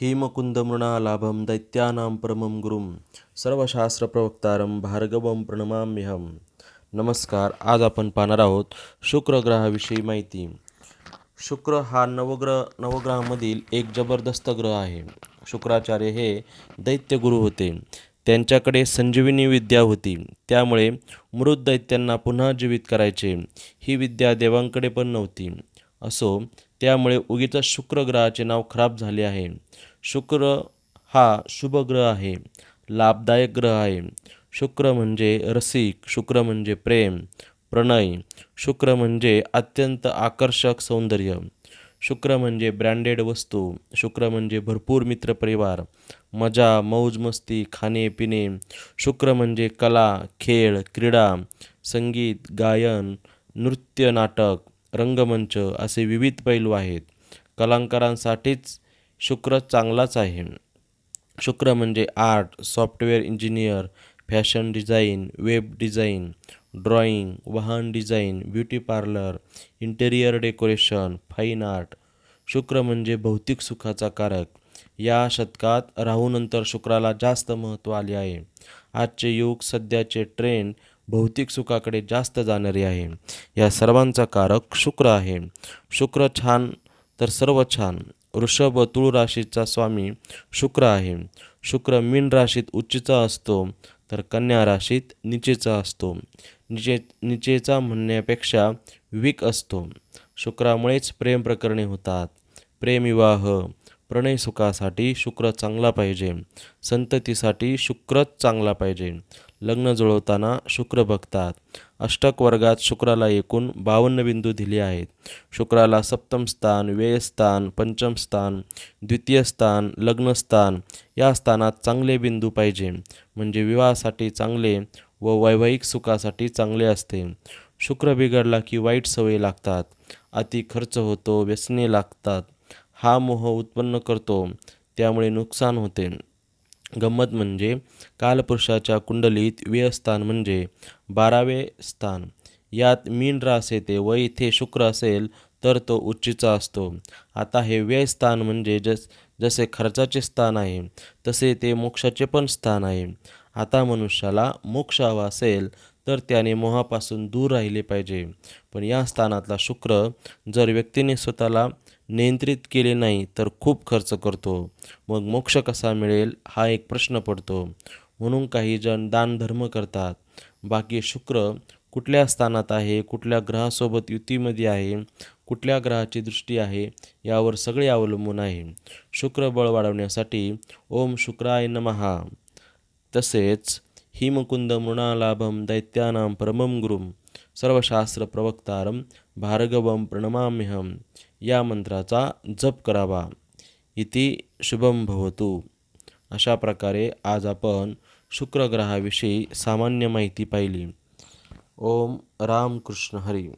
हेमकुन्दमृणालाभं दैत्यानां परमं गुरुं सर्वशास्त्रप्रवक्तारं भार्गवं प्रणमाम्यहं। नमस्कार आज आपण पाहणार आहोत शुक्र ग्रहाविषयी माहिती। शुक्र हा नवग्रह नवग्रहामधील एक जबरदस्त ग्रह आहे. शुक्राचार्य हे दैत्यगुरु होते. त्यांच्याकडे संजीवनी विद्या होती. त्यामुळे मृत दैत्यांना पुन्हा जीवित करायचे. ही विद्या देवांकडे पण नव्हती. असो त्यामुळे उगीच शुक्र ग्रहाचे नाव खराब झाले आहे. शुक्र हा शुभ ग्रह आहे लाभदायक ग्रह आहे. शुक्र म्हणजे रसिक शुक्र म्हणजे प्रेम प्रणय शुक्र म्हणजे अत्यंत आकर्षक सौंदर्य. शुक्र म्हणजे ब्रँडेड वस्तू शुक्र म्हणजे भरपूर मित्रपरिवार मजा मौज मस्ती खाणे पिणे. शुक्र म्हणजे कला खेळ क्रीडा संगीत गायन नृत्य नाटक रंगमंच असे विविध पैलू आहेत. कलाकारांसाठीच शुक्र चांगलाच आहे. शुक्र म्हणजे art software engineer fashion design web design drawing वाहन design beauty parlour interior decoration fine art. शुक्र म्हणजे भौतिक सुखाचा कारक. या शतकात राहूनंतर शुक्राला जास्त महत्त्व आले आहे. आजचे युग सध्याचे ट्रेंड भौतिक सुखाकडे जास्त जाणारी आहे. या सर्वांचा कारक शुक्र आहे. शुक्र छान तर सर्व छान. वृषभ व तुळ राशीचा स्वामी शुक्र आहे. शुक्र मीन राशीत उच्चचा असतो तर कन्या राशीत निचेचा असतो. निचे निचेचा म्हणण्यापेक्षा विक असतो. शुक्रामुळेच प्रेम प्रकरणे होतात. प्रेमविवाह प्रणय सुखासाठी शुक्र चांगला पाहिजे. संततीसाठी शुक्रच चांगला पाहिजे. लग्न जुळवताना शुक्र बघतात. अष्टक वर्गात शुक्राला एकूण बावन्न बिंदू दिले आहेत. शुक्राला सप्तम स्थान व्ययस्थान पंचम स्थान द्वितीय स्थान लग्नस्थान या स्थानात चांगले बिंदू पाहिजे. म्हणजे विवाहासाठी चांगले व वैवाहिक सुखासाठी चांगले असते. शुक्र बिघडला की वाईट सवयी लागतात. अति खर्च होतो व्यसने लागतात. हा मोह उत्पन्न करतो. त्यामुळे नुकसान होते. गंमत म्हणजे कालपुरुषाच्या कुंडलीत व्ययस्थान म्हणजे बारावे स्थान. यात मीन रास येते व इथे शुक्र असेल तर तो उच्चीचा असतो. आता हे व्ययस्थान म्हणजे जस जसे खर्चाचे स्थान आहे तसे ते मोक्षाचे पण स्थान आहे. आता मनुष्याला मोक्ष हवा असेल तर त्याने मोहापासून दूर राहिले पाहिजे. पण या स्थानातला शुक्र जर व्यक्तीने स्वतःला नियंत्रित केले नाही तर खूप खर्च करतो. मग मोक्ष कसा मिळेल? हा एक प्रश्न पडतो. म्हणून काही जण दानधर्म करतात. बाकी शुक्र कुठल्या स्थानात आहे? कुठल्या ग्रहासोबत युतीमध्ये आहे? कुठल्या ग्रहाची दृष्टी आहे? यावर सगळे अवलंबून आहे. शुक्र बळ वाढवण्यासाठी ओम शुक्राय नमहा तसेच हिमकुंद मृणालाभम दैत्यानां गुरुम. सर्वशास्त्र प्रवक्तारम भार्गवं प्रणमाम्यहम या मंत्राचा जप करावा. इति शुभम भवतु. अशा प्रकारे आज आपण शुक्रग्रहाविषयी सामान्य माहिती पाहिली. ओम रामकृष्ण हरी.